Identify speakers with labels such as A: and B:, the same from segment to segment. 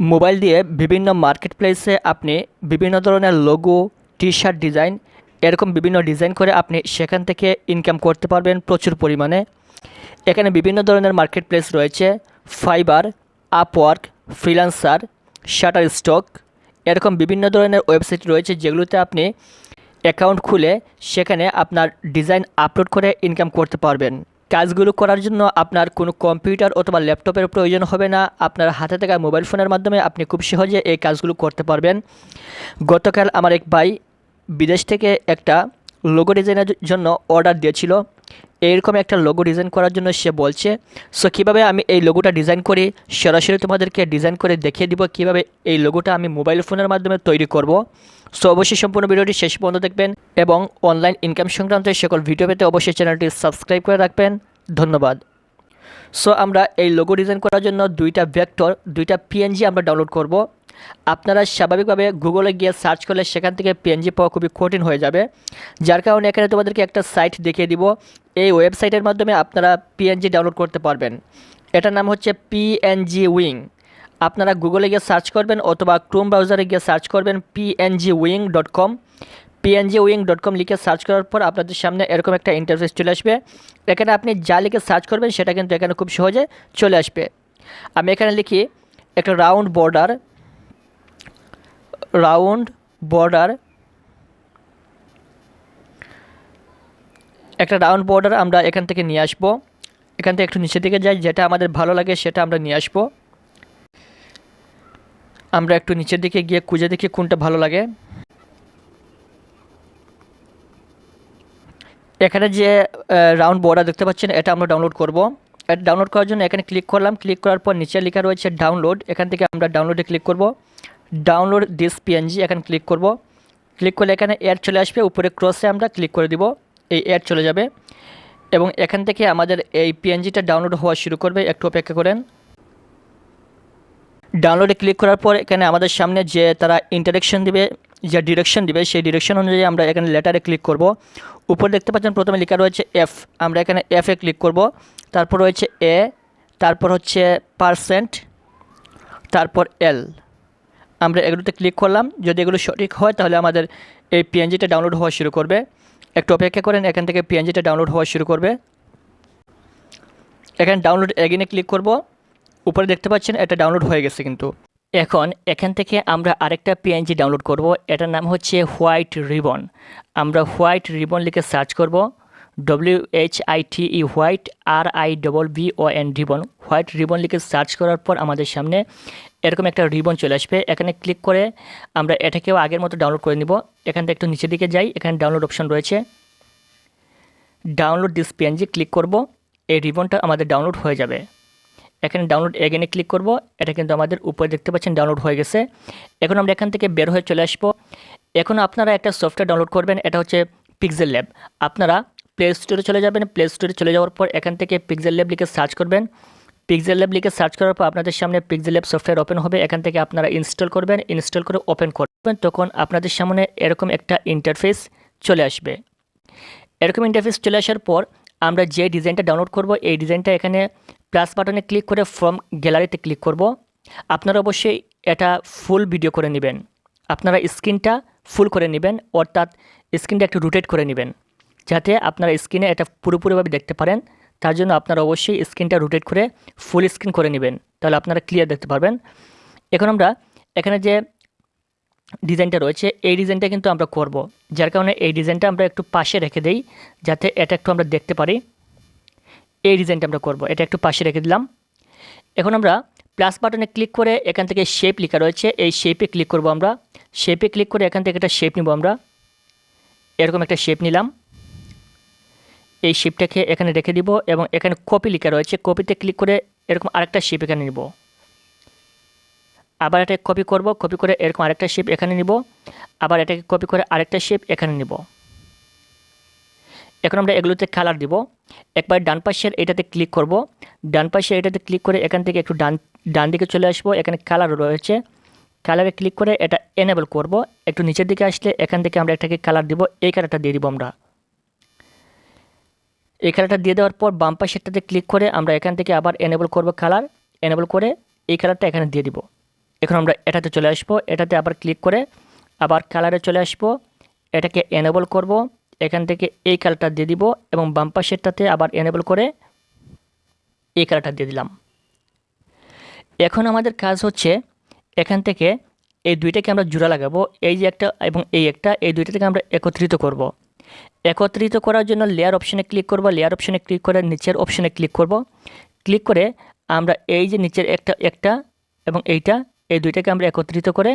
A: Mobile দিয়ে বিভিন্ন market প্লেসে আপনি বিভিন্ন ধরনের লোগো টি শার্ট ডিজাইন এরকম বিভিন্ন ডিজাইন করে আপনি সেখান থেকে ইনকাম করতে পারবেন প্রচুর পরিমাণে। এখানে বিভিন্ন ধরনের মার্কেট প্লেস রয়েছে Fiverr Upwork freelancer Shutterstock এরকম বিভিন্ন ধরনের ওয়েবসাইট রয়েছে যেগুলোতে আপনি অ্যাকাউন্ট খুলে সেখানে আপনার ডিজাইন আপলোড করে ইনকাম করতে পারবেন। কাজগুলো করার জন্য আপনার কোনো কম্পিউটার অথবা ল্যাপটপের প্রয়োজন হবে না। আপনার হাতে থাকা মোবাইল ফোনের মাধ্যমে আপনি খুব সহজে এই কাজগুলো করতে পারবেন। গতকাল আমার এক ভাই বিদেশ থেকে একটা লোগো ডিজাইনের জন্য অর্ডার দিয়েছিল। এইরকম একটা লোগো ডিজাইন করার জন্য সে বলছে সো কীভাবে আমি এই লোগোটা ডিজাইন করি সরাসরি তোমাদেরকে ডিজাইন করে দেখিয়ে দিব কীভাবে এই লোগোটা আমি মোবাইল ফোনের মাধ্যমে তৈরি করব? সো অবশ্যই সম্পূর্ণ ভিডিওটি শেষ পর্যন্ত দেখবেন এবং অনলাইন ইনকাম সংক্রান্ত সকল ভিডিও পেতে অবশ্যই চ্যানেলটি সাবস্ক্রাইব করে রাখবেন। ধন্যবাদ। সো আমরা এই লোগো ডিজাইন করার জন্য দুইটা ভেক্টর দুইটা পিএনজি আমরা ডাউনলোড করব। আপনারা স্বাভাবিকভাবে গুগলে গিয়ে সার্চ করলে সেখান থেকে পিএনজি পাওয়া খুবই কঠিন হয়ে যাবে। যার কারণে এখানে তোমাদেরকে একটা সাইট দেখিয়ে দিব। এই ওয়েবসাইটের মাধ্যমে আপনারা পিএনজি ডাউনলোড করতে পারবেন। এটার নাম হচ্ছে পিএনজি উইং আপনারা গুগলে গিয়ে সার্চ করবেন অথবা ক্রোম ব্রাউজারে গিয়ে সার্চ করবেন PNG wing dot com PNG wing dot com লিখে সার্চ করার পর আপনাদের সামনে এরকম একটা ইন্টারফেস চলে আসবে। এখানে আপনি যা লিখে সার্চ করবেন সেটা কিন্তু এখানে খুব সহজে চলে আসবে। আমি এখানে লিখি, একটা রাউন্ড বর্ডার রাউন্ড বর্ডার। একটা রাউন্ড বর্ডার আমরা এখান থেকে নিয়ে আসব। এখান থেকে একটু নিচের দিকে যাই, যেটা আমাদের ভালো লাগে সেটা আমরা নিয়ে আসব। আমরা একটু নিচের দিকে গিয়ে খুঁজে দেখি কোনটা ভালো লাগে। এখানে যে রাউন্ড বর্ডার দেখতে পাচ্ছেন, এটা আমরা ডাউনলোড করব। এটা ডাউনলোড করার জন্য এখানে ক্লিক করলাম। ক্লিক করার পর নিচে লেখা রয়েছে ডাউনলোড। এখান থেকে আমরা ডাউনলোডে ক্লিক করব। ডাউনলোড দিস পিএনজি এখানে ক্লিক করব। ক্লিক করলে এখানে অ্যাড চলে আসবে। উপরে ক্রসে আমরা ক্লিক করে দিব। এই অ্যাড চলে যাবে। এবং এখান থেকে আমাদের এই পিএনজিটা ডাউনলোড হওয়া শুরু করবে। একটু অপেক্ষা করেন। ডাউনলোডে ক্লিক করার পর এখানে আমাদের সামনে যে তারা ইন্টারেকশন দিবে, যে ডিরেকশন দিবে, সেই ডিরেকশন অনুযায়ী আমরা এখানে লেটারে ক্লিক করব। উপর দেখতে পাচ্ছেন প্রথমে লেখা রয়েছে এফ আমরা এখানে এফ এ ক্লিক করব। তারপর রয়েছে এ তারপর হচ্ছে পারসেন্ট তারপর এল আমরা এগুলোতে ক্লিক করলাম। যদি এগুলো সঠিক হয়, তাহলে আমাদের এই পিএনজিটা ডাউনলোড হওয়া শুরু করবে। একটু অপেক্ষা করেন, এখান থেকে পিএনজিটা ডাউনলোড হওয়া শুরু করবে। এখানে ডাউনলোড এগিনে ক্লিক করব। উপরে দেখতে পাচ্ছেন, এটা ডাউনলোড হয়ে গেছে কিন্তু। এখন এখান থেকে আমরা আরেকটা পিএনজি ডাউনলোড করব। এটার নাম হচ্ছে হোয়াইট রিবন আমরা হোয়াইট রিবন লিখে সার্চ করব। W H I T E white R I double B O N ribbon white ribbon লিখে সার্চ করার পর আমাদের সামনে এরকম একটা রিবন চলে আসবে। এখানে ক্লিক করে আমরা এটাকেও আগের মতো ডাউনলোড করে নিব। এখান থেকে একটু নিচের দিকে যাই, এখানে ডাউনলোড অপশন রয়েছে। ডাউনলোড দিস পিএনজি ক্লিক করব, এই রিবনটা আমাদের ডাউনলোড হয়ে যাবে। এখানে ডাউনলোড এগেনে ক্লিক করব, এটা কিন্তু আমাদের উপরে দেখতে পাচ্ছেন ডাউনলোড হয়ে গেছে। এখন আমরা এখান থেকে বের হয়ে চলে আসব। এখন আপনারা একটা সফটওয়্যার ডাউনলোড করবেন, এটা হচ্ছে পিক্সেল ল্যাব আপনারা প্লে স্টোরে চলে যাবেন প্লে স্টোরে চলে যাওয়ার পর এখান থেকে পিক্সেল ল্যাব লিখে সার্চ করবেন। পিক্সেল ল্যাব লিখে সার্চ করার পর আপনাদের সামনে পিক্সেল ল্যাব সফটওয়্যার ওপেন হবে। এখান থেকে আপনারা ইনস্টল করবেন ইনস্টল করে ওপেন করবেন। তখন আপনাদের সামনে এরকম একটা ইন্টারফেস চলে আসবে। এরকম ইন্টারফেস চলে আসার পর আমরা যে ডিজাইনটা ডাউনলোড করব, এই ডিজাইনটা এখানে প্লাস বাটনে ক্লিক করে ফ্রম গ্যালারিতে ক্লিক করব। আপনারা অবশ্যই এটা ফুল ভিডিও করে নেবেন। আপনারা স্ক্রিনটা ফুল করে নেবেন, অর্থাৎ স্ক্রিনটা একটু রোটেট করে নেবেন। যাতে আপনারা স্ক্রিনে এটা পুরোপুরিভাবে দেখতে পারেন। তার জন্য আপনারা অবশ্যই স্ক্রিনটা রোটেট করে ফুল স্ক্রিন করে নেবেন। তাহলে আপনারা ক্লিয়ার দেখতে পারবেন। এখন আমরা এখানে যে ডিজাইনটা রয়েছে, এই ডিজাইনটা কিন্তু আমরা করব। যার কারণে এই ডিজাইনটা আমরা একটু পাশে রেখে দেই, যাতে এটা একটু আমরা দেখতে পারি। এই ডিজাইনটা আমরা করব, এটা একটু পাশে রেখে দিলাম। এখন আমরা প্লাস বাটনে ক্লিক করে এখান থেকে শেপ লেখা রয়েছে, এই শেপে ক্লিক করব আমরা। শেপে ক্লিক করে এখান থেকে একটা শেপ নিব আমরা। এরকম একটা শেপ নিলাম। এই শেপটাকে এখানে রেখে দিব এবং এখানে কপি লেখা রয়েছে। কপিতে ক্লিক করে এরকম আরেকটা শিপ এখানে নিব। আবার এটাকে কপি করব কপি করে এরকম আরেকটা শিপ এখানে নিব। আবার এটাকে কপি করে আরেকটা শিপ এখানে নিব। এখন আমরা এগুলোতে কালার দিব। একবার ডান পাশের এটাতে ক্লিক করব। ডান পাশে এটাতে ক্লিক করে এখান থেকে একটু ডান ডান দিকে চলে আসব। এখানে কালার রয়েছে। কালারে ক্লিক করে এটা এনেবল করব। একটু নিচের দিকে আসলে এখান থেকে আমরা এটাকে কালার দিব। এই কালারটা দিয়ে দিব আমরা। এই কালারটা দিয়ে দেওয়ার পর বাম পাশেরটাতে ক্লিক করে আমরা এখান থেকে আবার এনেবল করব কালার এনেবল করে এই কালারটা এখানে দিয়ে দিব এখন আমরা এটাতে চলে আসব, এটাতে আবার ক্লিক করে আবার কালারে চলে আসব, এটাকে এনেবল করব, এখান থেকে এই কালারটা দিয়ে দিব এবং বাম পাশেরটাতে আবার এনেবল করে এই কালারটা দিয়ে দিলাম এখন আমাদের কাজ হচ্ছে এখান থেকে এই দুইটাকে আমরা জোড়া লাগাবো, এই যে একটা এবং এই একটা, এই দুইটা থেকে আমরা একত্রিত করব। একত্রিত করার জন্য লেয়ার অপশানে ক্লিক করব লেয়ার অপশানে ক্লিক করে নিচের অপশানে ক্লিক করব। ক্লিক করে আমরা এই যে নিচের একটা একটা এবং এইটা, এই দুইটাকে আমরা একত্রিত করে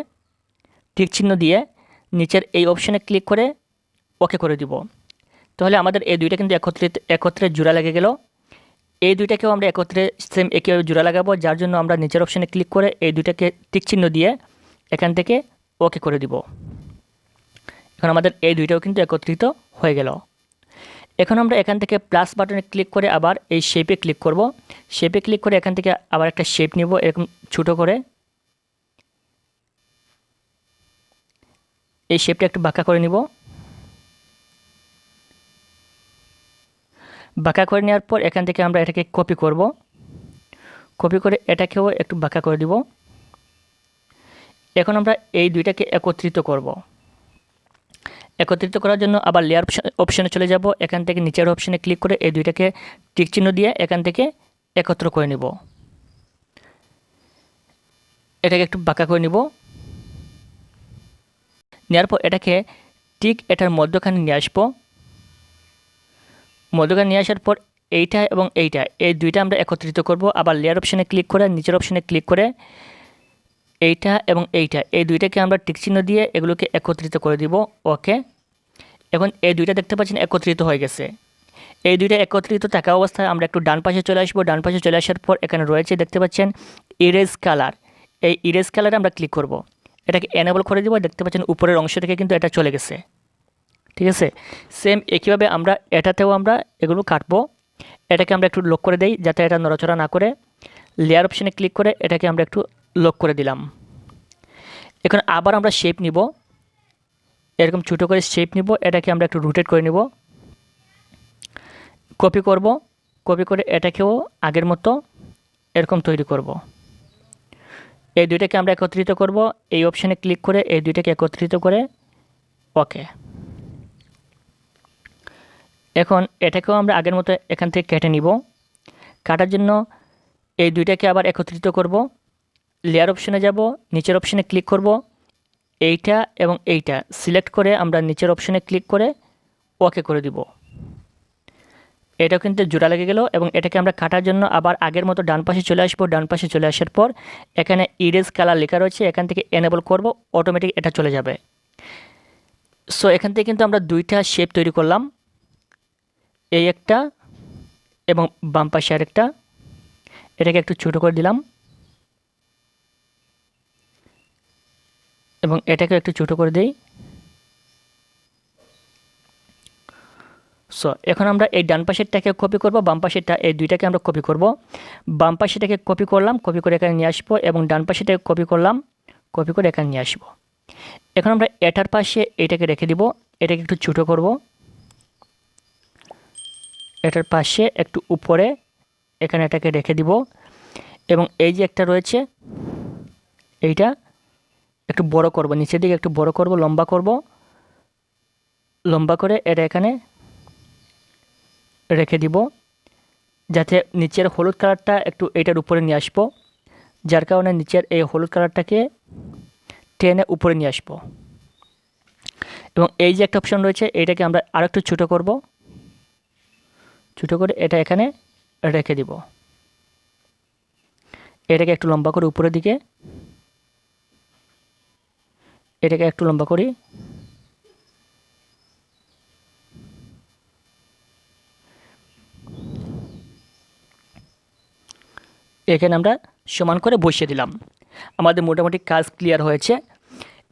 A: টিক চিহ্ন দিয়ে নিচের এই অপশানে ক্লিক করে ওকে করে দিব। তাহলে আমাদের এই দুইটা কিন্তু একত্রিত, একত্রে জোড়া লেগে গেল। এই দুইটাকেও আমরা একত্রে সেম একইভাবে জোড়া লাগাবো, যার জন্য আমরা নিচের অপশানে ক্লিক করে এই দুইটাকে টিক চিহ্ন দিয়ে এখান থেকে ওকে করে দিব। এখন আমাদের এই দুইটাও কিন্তু একত্রিত হয়ে গেল। এখন আমরা এখান থেকে প্লাস বাটনে ক্লিক করে আবার এই শেপে ক্লিক করব। শেপে ক্লিক করে এখান থেকে আবার একটা শেপ নিব, এরকম ছোটো করে। এই শেপটা একটু বাঁকা করে নিব। বাঁকা করে নেওয়ার পর এখান থেকে আমরা এটাকে কপি করব। কপি করে এটাকেও একটু বাঁকা করে দিব। এখন আমরা এই দুইটাকে একত্রিত করব। একত্রিত করার জন্য আবার লেয়ার অপশানে চলে যাব। এখান থেকে নিচের অপশানে ক্লিক করে এই দুইটাকে টিক চিহ্ন দিয়ে এখান থেকে একত্র করে নিব। এটাকে একটু বাঁকা করে নিব। নেওয়ার পর এটাকে ঠিক এটার মধ্যখানে নিয়ে আসব। মধ্যখানে নিয়ে আসার পর এইটা এবং এইটা, এই দুইটা আমরা একত্রিত করব। আবার লেয়ার অপশানে ক্লিক করে, নিচের অপশানে ক্লিক করে এইটা এবং এইটা, এই দুইটাকে আমরা টিকচিহ্ন দিয়ে এগুলোকে একত্রিত করে দিব, ওকে? এখন এই দুইটা দেখতে পাচ্ছেন একত্রিত হয়ে গেছে। এই দুইটা একত্রিত থাকা অবস্থায় আমরা একটু ডান পাশে চলে আসব। ডান পাশে চলে আসার পর এখানে রয়েছে, দেখতে পাচ্ছেন ইরেজ কালার এই ইরেজ কালারে আমরা ক্লিক করব। এটাকে এনেবল করে দিব, দেখতে পাচ্ছেন উপরের অংশ থেকে কিন্তু এটা চলে গেছে। ঠিক আছে? সেম একইভাবে আমরা এটাতেও আমরা এগুলো কাটবো। এটাকে আমরা একটু লক করে দেই, যাতে এটা নড়াচড়া না করে। লেয়ার অপশানে ক্লিক করে এটাকে আমরা একটু লক করে দিলাম। এখন আবার আমরা শেপ নিব। এরকম ছোটো করে শেপ নিব। এটাকে আমরা একটু রুটেট করে নিব। কপি করব। কপি করে এটাকেও আগের মতো এরকম তৈরি করব। এই দুইটাকে আমরা একত্রিত করব। এই অপশানে ক্লিক করে এই দুইটাকে একত্রিত করে ওকে এখন এটাকেও আমরা আগের মতো এখান থেকে কেটে নিব। কাটার জন্য এই দুইটাকে আবার একত্রিত করব। লেয়ার অপশানে যাব, নিচের অপশানে ক্লিক করব, এইটা এবং এইটা। সিলেক্ট করে আমরা নিচের অপশানে ক্লিক করে ওকে করে দিব। এটাও কিন্তু জোড়া লেগে গেল এবং এটাকে আমরা কাটার জন্য আবার আগের মতো ডান পাশে চলে আসব। ডান পাশে চলে আসার পর এখানে ইরেজ কালার লেখা রয়েছে, এখান থেকে এনেবল করব অটোমেটিক এটা চলে যাবে। সো এখান থেকে কিন্তু আমরা দুইটা শেপ তৈরি করলাম। এই একটা এবং বাম পাশে আরেকটা। এটাকে একটু ছোটো করে দিলাম। এবং এটাকে একটু ছোটো করে দিই। সো এখন আমরা এই ডান পাশেরটাকে কপি করব, বাম পাশেরটা, এই দুইটাকে আমরা কপি করব। বাম পাশেটাকে কপি করলাম কপি করে এখানে নিয়ে আসব এবং ডান পাশেটাকে কপি করলাম কপি করে এখানে নিয়ে আসব। এখন আমরা এটার পাশে এটাকে রেখে দিব, এটাকে একটু ছোটো করব। এটার পাশে একটু উপরে এখানে এটাকে রেখে দিব এবং এই যে একটা রয়েছে, এইটা একটু বড় করব, নিচের দিকে একটু বড় করব, লম্বা করব। লম্বা করে এটা এখানে রেখে দিব, যাতে নিচের হলুদ কালারটা একটু এটার উপরে নিয়ে আসব, যার কারণে নিচের এই হলুদ কালারটাকে টেনে উপরে নিয়ে আসব। এবং এই যে একটা অপশান রয়েছে, এটাকে আমরা আরেকটু ছোটো করব। ছোটো করে এটা এখানে রেখে দিব। এটাকে একটু লম্বা করে উপরের দিকে এটাকে একটু লম্বা করি। এখানে আমরা সমান করে বসিয়ে দিলাম। আমাদের মোটামুটি কাজ ক্লিয়ার হয়েছে।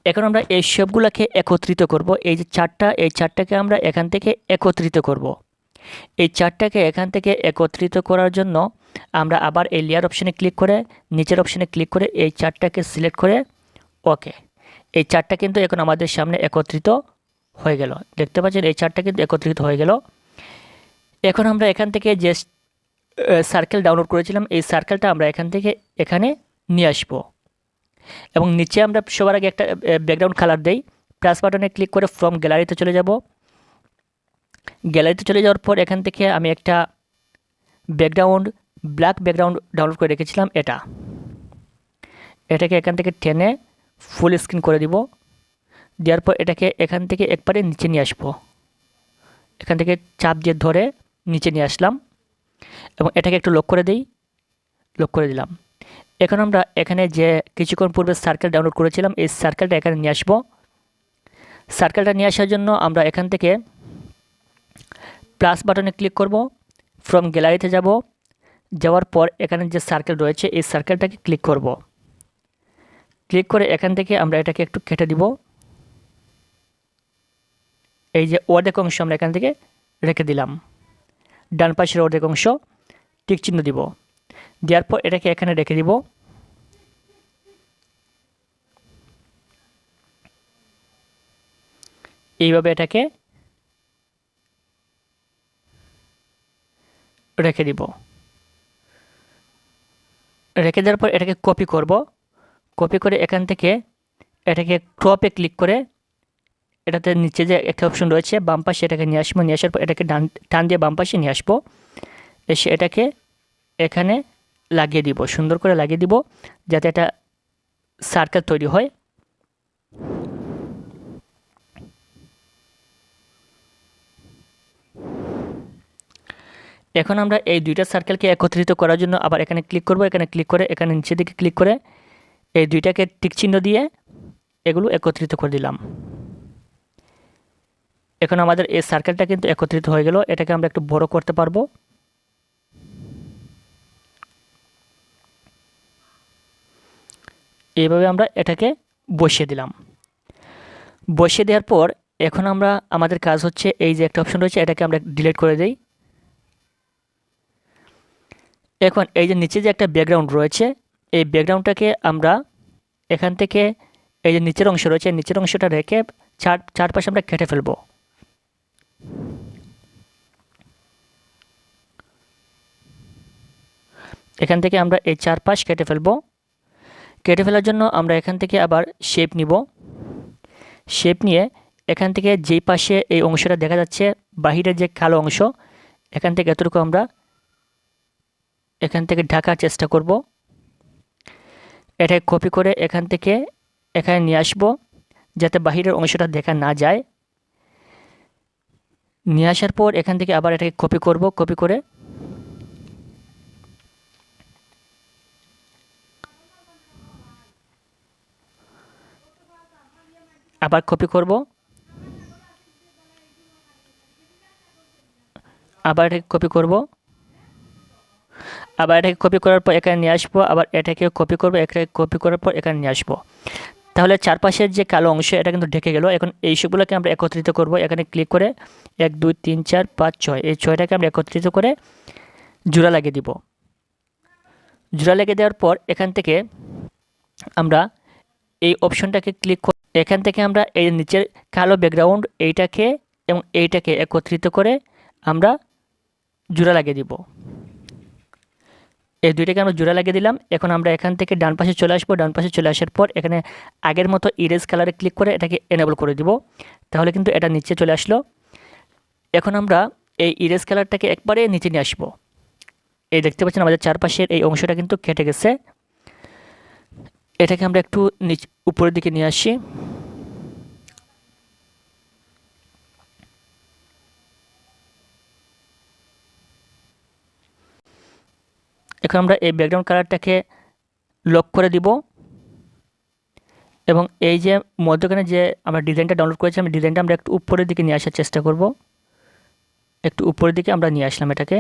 A: এখন আমরা এই সবগুলোকে একত্রিত করব। এই যে চারটা, এই চারটাকে আমরা এখান থেকে একত্রিত করব। এই চারটাকে এখান থেকে একত্রিত করার জন্য আমরা আবার এই লেয়ার অপশানে ক্লিক করে, নিচের অপশানে ক্লিক করে এই চারটাকে সিলেক্ট করে ওকে এই চারটা কিন্তু এখন আমাদের সামনে একত্রিত হয়ে গেল। দেখতে পাচ্ছেন, এই চারটা কিন্তু একত্রিত হয়ে গেল। এখন আমরা এখান থেকে যে সার্কেল ডাউনলোড করেছিলাম, এই সার্কেলটা আমরা এখান থেকে এখানে নিয়ে আসব। এবং নিচে আমরা সবার আগে একটা ব্যাকগ্রাউন্ড কালার দেই। প্লাস বাটনে ক্লিক করে ফ্রম গ্যালারিতে চলে যাব। গ্যালারিতে চলে যাওয়ার পর এখান থেকে আমি একটা ব্যাকগ্রাউন্ড ব্ল্যাক ব্যাকগ্রাউন্ড ডাউনলোড করে রেখেছিলাম, এটা। এটাকে এখান থেকে টেনে ফুল স্ক্রিন করে দিব। দেওয়ার পর এটাকে এখান থেকে একবারে নিচে নিয়ে আসব। এখান থেকে চাপ দিয়ে ধরে নিচে নিয়ে আসলাম এবং এটাকে একটু লক করে দিই। লক করে দিলাম। এখন আমরা এখানে যে কিছুক্ষণ পূর্বে সার্কেল ডাউনলোড করেছিলাম, এই সার্কেলটা এখানে নিয়ে আসব। সার্কেলটা নিয়ে আসার জন্য আমরা এখান থেকে প্লাস বাটনে ক্লিক করব ফ্রম গ্যালারিতে যাব। যাওয়ার পর এখানে যে সার্কেল রয়েছে, এই সার্কেলটাকে ক্লিক করব। ক্লিক করে এখান থেকে আমরা এটাকে একটু কেটে দিব। এই যে অর্ধেক অংশ আমরা এখান থেকে রেখে দিলাম। ডান পাশের অর্ধেক অংশ টিক চিহ্ন দিব। দেওয়ার পর এটাকে এখানে রেখে দিব। এইভাবে এটাকে রেখে দিব। রেখে দেওয়ার পর এটাকে কপি করব। কপি করে এখান থেকে এটাকে ক্রপে ক্লিক করে এটাতে নিচে যে একটা অপশন রয়েছে, বাম পাশে এটাকে নিয়ে আসব, নিয়ে আসার পর এটাকে ডান, টান দিয়ে বাম পাশে নিয়ে আসব। এসে এটাকে এখানে লাগিয়ে দিব, সুন্দর করে লাগিয়ে দিব, যাতে এটা সার্কেল তৈরি হয়। এখন আমরা এই দুইটা সার্কেলকে একত্রিত করার জন্য আবার এখানে ক্লিক করব, এখানে ক্লিক করে, এখানে নিচের দিকে ক্লিক করে এই দুইটাকে টিকচিহ্ন দিয়ে এগুলো একত্রিত করে দিলাম। এখন আমাদের এই সার্কেলটা কিন্তু একত্রিত হয়ে গেল। এটাকে আমরা একটু বড় করতে পারব। এইভাবে আমরা এটাকে বসিয়ে দিলাম। বসিয়ে দেওয়ার পর এখন আমরা, আমাদের কাজ হচ্ছে এই যে একটা অপশন রয়েছে, এটাকে আমরা ডিলিট করে দিই। এখন এই যে নিচে যে একটা ব্যাকগ্রাউন্ড রয়েছে এই ব্যাকগ্রাউন্ডটাকে আমরা এখান থেকে এই যে নিচের অংশ রয়েছে নিচের অংশটা রেখে চার, চারপাশে আমরা কেটে ফেলব। এখান থেকে আমরা এই চারপাশ কেটে ফেলব। কেটে ফেলার জন্য আমরা এখান থেকে আবার শেপ নিব। শেপ নিয়ে এখান থেকে যেই পাশে এই অংশটা দেখা যাচ্ছে, বাহিরের যে কালো অংশ, এখান থেকে এতটুকু আমরা এখান থেকে ঢাকার চেষ্টা করব। এটাকে কপি করে এখান থেকে এখানে নিয়ে আসব, যাতে বাহিরের অংশটা দেখা না যায়। নিয়ে আসার পর এখান থেকে আবার এটাকে কপি করব কপি করে। আবার কপি করব। আবার এটাকে কপি করব। আবার এটাকে কপি করার পর এখানে নিয়ে আসব, আবার এটাকে কপি করব, এটাকে কপি করার পর এখানে নিয়ে আসব। তাহলে চারপাশের যে কালো অংশ, এটা কিন্তু ঢেকে গেল। এখন এই সবগুলোকে আমরা একত্রিত করব। এখানে ক্লিক করে এক, দুই, তিন, চার, পাঁচ, ছয়, এই ছয়টাকে আমরা একত্রিত করে জোড়া লাগিয়ে দিব। জোড়া লাগিয়ে দেওয়ার পর এখান থেকে আমরা এই অপশনটাকে ক্লিক করে এখান থেকে আমরা এই নিচের কালো ব্যাকগ্রাউন্ড এইটাকে এবং এইটাকে একত্রিত করে আমরা জোড়া লাগিয়ে দিব। এই দুইটাকে আমরা জোড়া লাগিয়ে দিলাম। এখন আমরা এখান থেকে ডান পাশে চলে আসব। ডান পাশে চলে আসার পর এখানে আগের মতো ইরেজ কালারে ক্লিক করে এটাকে এনেবল করে দিব। তাহলে কিন্তু এটা নিচে চলে আসলো। এখন আমরা এই ইরেজ কালারটাকে একবারে নিচে নিয়ে আসব। এই দেখতে পাচ্ছেন আমাদের চারপাশের এই অংশটা কিন্তু কেটে গেছে। এটাকে আমরা একটু নিচ উপরের দিকে নিয়ে আসি। এখন আমরা এই ব্যাকগ্রাউন্ড কালারটাকে লক করে দিব। এবং এই যে মধ্যখানে যে আমরা ডিজাইনটা ডাউনলোড করেছি, আমি ডিজাইনটা আমরা একটু উপরের দিকে নিয়ে আসার চেষ্টা করব। একটু উপরের দিকে আমরা নিয়ে আসলাম এটাকে।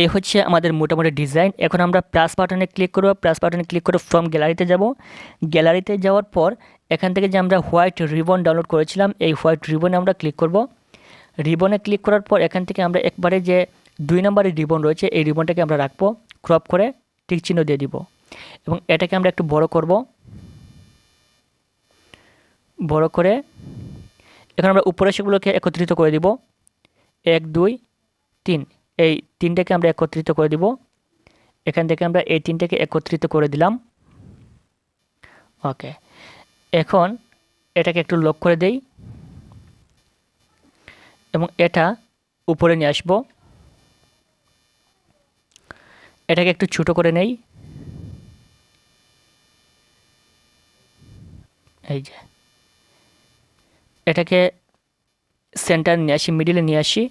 A: এই হচ্ছে আমাদের মোটামুটি ডিজাইন এখন আমরা প্লাস বাটনে ক্লিক করব। প্লাস বাটনে ক্লিক করে ফ্রম গ্যালারিতে যাব। গ্যালারিতে যাওয়ার পর এখান থেকে যে আমরা হোয়াইট রিবন ডাউনলোড করেছিলাম, এই হোয়াইট রিবনে আমরা ক্লিক করব। রিবনে ক্লিক করার পর এখান থেকে আমরা একবারে যে দুই নম্বরের রিবন রয়েছে, এই রিবনটাকে আমরা রাখব ক্রপ করে টিক চিহ্ন দিয়ে দিব। এবং এটাকে আমরা একটু বড় করব। বড় করে এখন আমরা উপরে সেগুলোকে একত্রিত করে দিব। এক, দুই, তিন। এই তিনটাকে আমরা একত্রিত করে দিব। এখান থেকে আমরা এই তিনটাকে একত্রিত করে দিলাম। ওকে। এখন এটাকে একটু লক করে দেই। এবং এটা উপরে নিয়ে আসব। এটাকে একটু ছোট করে নেই। এই যে। এটাকে সেন্টার নিয়ে আসি, মিডিলে নিয়ে আসি।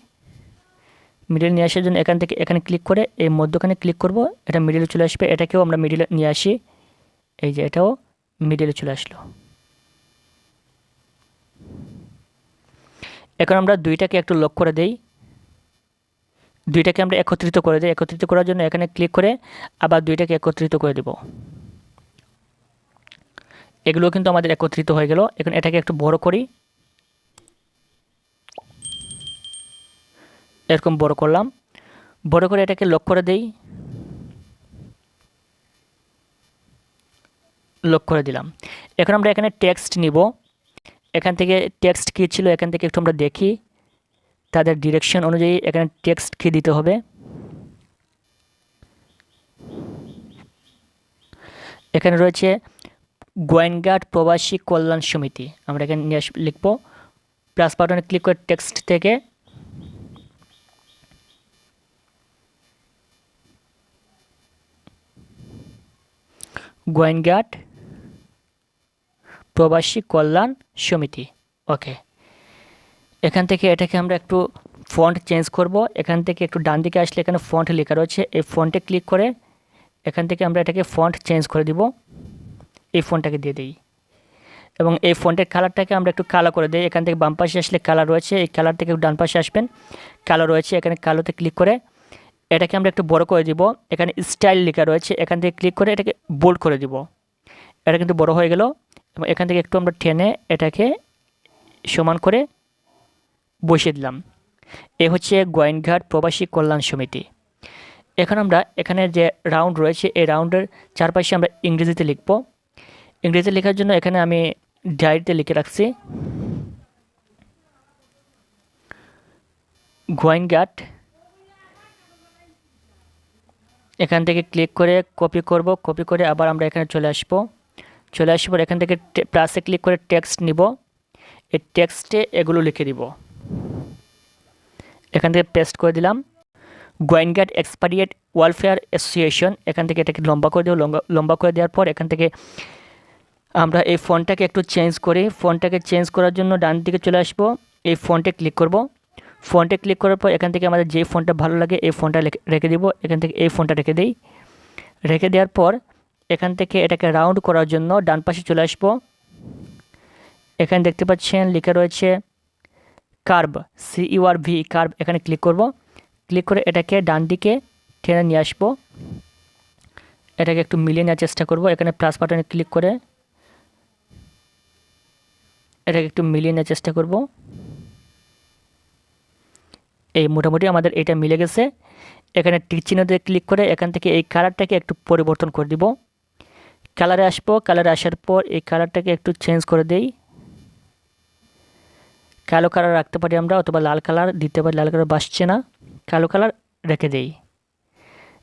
A: মিডিলে নিয়ে আসার জন্য এখান থেকে এখানে ক্লিক করে এই মধ্যখানে ক্লিক করব। এটা মিডিলে চলে আসবে, এটাকেও আমরা মিডিলে নিয়ে আসি। এই যে এটাও মিডিলে চলে আসলো। এখন আমরা দুইটাকে একটু লক করে দেই। দুইটাকে আমরা একত্রিত করে দিই। একত্রিত করার জন্য এখানে ক্লিক করে আবার দুইটাকে একত্রিত করে দেব। এগুলো কিন্তু আমাদের একত্রিত হয়ে গেল। এখন এটাকে একটু বড় করি। এরকম বড় করলাম। বড় করে এটাকে লক করে দেই। লক করে দিলাম। এখন আমরা এখানে টেক্সট নিব। এখান থেকে টেক্সট কী ছিল, এখান থেকে একটু আমরা দেখি। তাদের ডিরেকশন অনুযায়ী এখানে টেক্সট কী দিতে হবে। এখানে রয়েছে গোয়েনঘাট প্রবাসী কল্যাণ সমিতি। আমরা এখানে নিয়ে লিখব। প্লাস বাটনে ক্লিক করে টেক্সট থেকে। গোয়েনঘাট প্রবাসী কল্যাণ সমিতি। ওকে এখান থেকে এটাকে আমরা একটু ফন্ট চেঞ্জ করব। এখান থেকে একটু ডান দিকে আসলে এখানে ফন্ট লেখা রয়েছে। এই ফন্টে ক্লিক করে এখান থেকে আমরা এটাকে ফন্ট চেঞ্জ করে দিব। এই ফোনটাকে দিয়ে দিই। এবং এই ফন্টের কালারটাকে আমরা একটু কালো করে দিই। এখান থেকে বাম পাশে আসলে কালার রয়েছে। এই কালার থেকে ডান পাশে আসবেন। কালো রয়েছে এখানে কালোতে ক্লিক করে। এটাকে আমরা একটু বড় করে দিব। এখানে স্টাইল লেখা রয়েছে। এখান থেকে ক্লিক করে এটাকে বোল্ড করে দিব। এটা কিন্তু বড় হয়ে গেল। এবং এখান থেকে একটু আমরা টেনে এটাকে সমান করে বসিয়ে দিলাম। এ হচ্ছে গোয়েনঘাট প্রবাসী কল্যাণ সমিতি। এখন আমরা এখানে যে রাউন্ড রয়েছে, এই রাউন্ডের চারপাশে আমরা ইংরেজিতে লিখব। ইংরেজিতে লেখার জন্য এখানে আমি ডায়েরিতে লিখে রাখছি। গোয়েনঘাট এখান থেকে ক্লিক করে কপি করব, কপি করে আবার আমরা এখানে চলে আসব। চলে আসব এখান থেকে প্লাসে ক্লিক করে টেক্সট নিব। এই টেক্সটে এগুলো লিখে দিব। এখান থেকে পেস্ট করে দিলাম। গোয়েনঘাট এক্সপারিয়েট ওয়েলফেয়ার অ্যাসোসিয়েশন এখান থেকে এটাকে লম্বা করে দেবো। লম্বা করে দেওয়ার পর এখান থেকে আমরা এই ফোনটাকে একটু চেঞ্জ করি। ফোনটাকে চেঞ্জ করার জন্য ডান দিকে চলে আসব। এই ফোনটে ক্লিক করব। ফোনটে ক্লিক করার পর এখান থেকে আমাদের যে ফোনটা ভালো লাগে, এই ফোনটা রেখে দিব। এখান থেকে এই ফোনটা রেখে দিই। রেখে দেওয়ার পর এখান থেকে এটাকে রাউন্ড করার জন্য ডান পাশে চলে আসব। এখানে দেখতে পাচ্ছেন লেখা রয়েছে curve C U R V curve এখানে ক্লিক করব। ক্লিক করে এটাকে ডান দিকে টেনে নিয়ে আসব। এটাকে একটু মিলিয়ে নেওয়ার চেষ্টা করব। এখানে প্লাস বাটনে ক্লিক করে এটাকে একটু মিলিয়ে নেওয়ার চেষ্টা করব। এই মোটামুটি আমাদের এটা মিলে গেছে। এখানে টিক চিহ্নতে ক্লিক করে এখান থেকে এই কালারটাকে একটু পরিবর্তন করে দিব। কালারে আসব কালারে আসার পর এই কালারটাকে একটু চেঞ্জ করে দেই। কালো কালার রাখতে পারি আমরা, অথবা লাল কালার দিতে পারি, লাল কালার বাসছে না। কালো কালার রেখে দেই।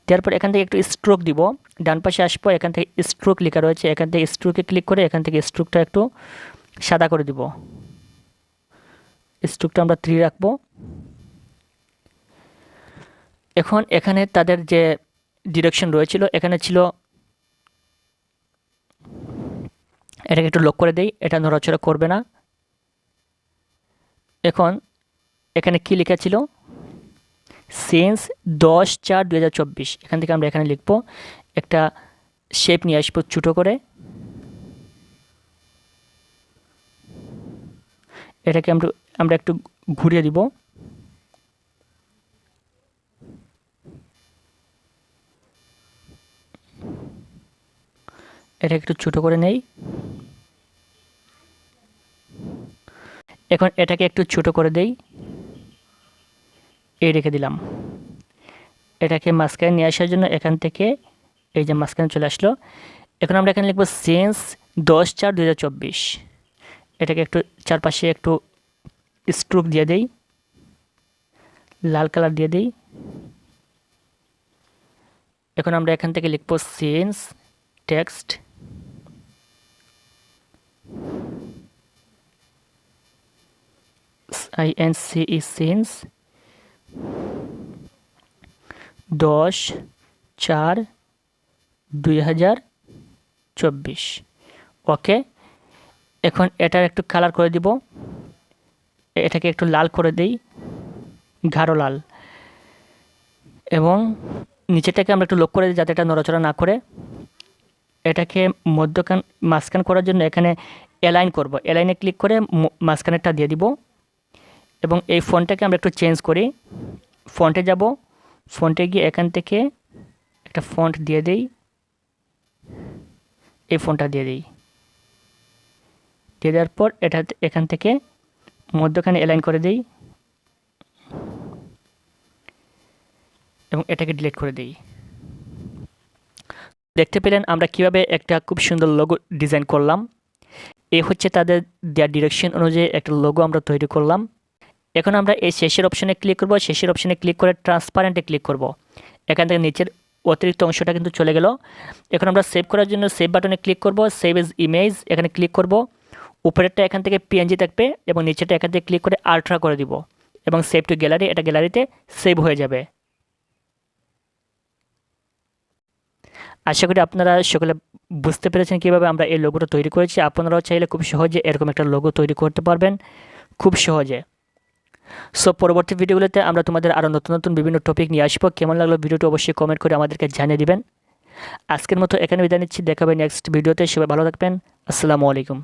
A: দেওয়ার পর এখান থেকে একটু স্ট্রোক দিব। ডান পাশে আসব, এখান থেকে স্ট্রোক লেখা রয়েছে। এখান থেকে স্ট্রোকে ক্লিক করে এখান থেকে স্ট্রোকটা একটু সাদা করে দিব। স্ট্রোকটা আমরা থ্রি রাখব। এখন এখানে তাদের যে ডিরেকশন রয়েছিল, এখানে ছিল এটাকে একটু লক করে দেই। এটা নড়াচড়া করবে না। এখন এখানে কি লেখা ছিল? সেন্স দশ চার দু এখান থেকে আমরা এখানে লিখব, একটা শেপ নিয়ে আসব ছোটো করে। এটাকে আমরা আমরা একটু ঘুরিয়ে দিব। এটা একটু ছোটো করে নেই। এখন এটাকে একটু ছোটো করে দেই। এই রেখে দিলাম। এটাকে মাঝখানে নিয়ে আসার জন্য এখান থেকে এই যে মাঝখানে চলে আসলো। এখন আমরা এখানে লিখব সেন্স দশ চার দু এটাকে একটু চারপাশে একটু স্ট্রোক দিয়ে দেই। লাল কালার দিয়ে দিই। এখন আমরা এখান থেকে লিখব since text I N C E since দশ, চার, দুই হাজার চব্বিশ। ওকে, এখন এটার একটু কালার করে দিব। এটাকে একটু লাল করে দিই, গাঢ় লাল। এবং নিচেটাকে আমরা একটু লক করে দিই যাতে এটা নড়াচড়া না করে। এটাকে মধ্যখান, মাঝখান করার জন্য এখানে অ্যালাইন করব। অ্যালাইনে ক্লিক করে মাঝখানেরটা দিয়ে দিব। এবং এই ফোনটাকে আমরা একটু চেঞ্জ করি। ফন্টে যাব। ফন্টে গিয়ে এখান থেকে একটা ফন্ট দিয়ে দেই। এই ফোনটা দিয়ে দিই। দিয়ে দেওয়ার পর এটা এখান থেকে মধ্যখানে অ্যালাইন করে দিই। এবং এটাকে ডিলিট করে দিই। দেখতে পেলেন আমরা কীভাবে একটা খুব সুন্দর লোগো ডিজাইন করলাম। এ হচ্ছে তাদের দেওয়ার ডিরেকশন অনুযায়ী একটা লোগো আমরা তৈরি করলাম। এখন আমরা এই শেষের অপশনে ক্লিক করব। শেষের অপশনে ক্লিক করে ট্রান্সপারেন্টে ক্লিক করব। এখান থেকে নিচের অতিরিক্ত অংশটা কিন্তু চলে গেল। এখন আমরা সেভ করার জন্য সেভ বাটনে ক্লিক করব। সেভ এজ ইমেজ এখানে ক্লিক করব। উপরেরটা এখান থেকে পিএনজি থাকবে এবং নিচেরটা এখান থেকে ক্লিক করে আলট্রা করে দিব। এবং সেভ টু গ্যালারি এটা গ্যালারিতে সেভ হয়ে যাবে। আশা করি আপনারা সকলে বুঝতে পেরেছেন কীভাবে আমরা এই লোগোটা তৈরি করেছি। আপনারাও চাইলে খুব সহজে এরকম একটা লোগো তৈরি করতে পারবেন। খুব সহজে। সো পরবর্তী ভিডিওগুলোতে আমরা তোমাদের আরও নতুন নতুন বিভিন্ন টপিক নিয়ে আসব। কেমন লাগল ভিডিওটি অবশ্যই কমেন্ট করে আমাদেরকে জানিয়ে দিবেন। আজকের মতো এখানে বিদায় নিচ্ছি। দেখাবে নেক্সট ভিডিওতে। সবাই ভালো থাকবেন। আসসালামু আলাইকুম।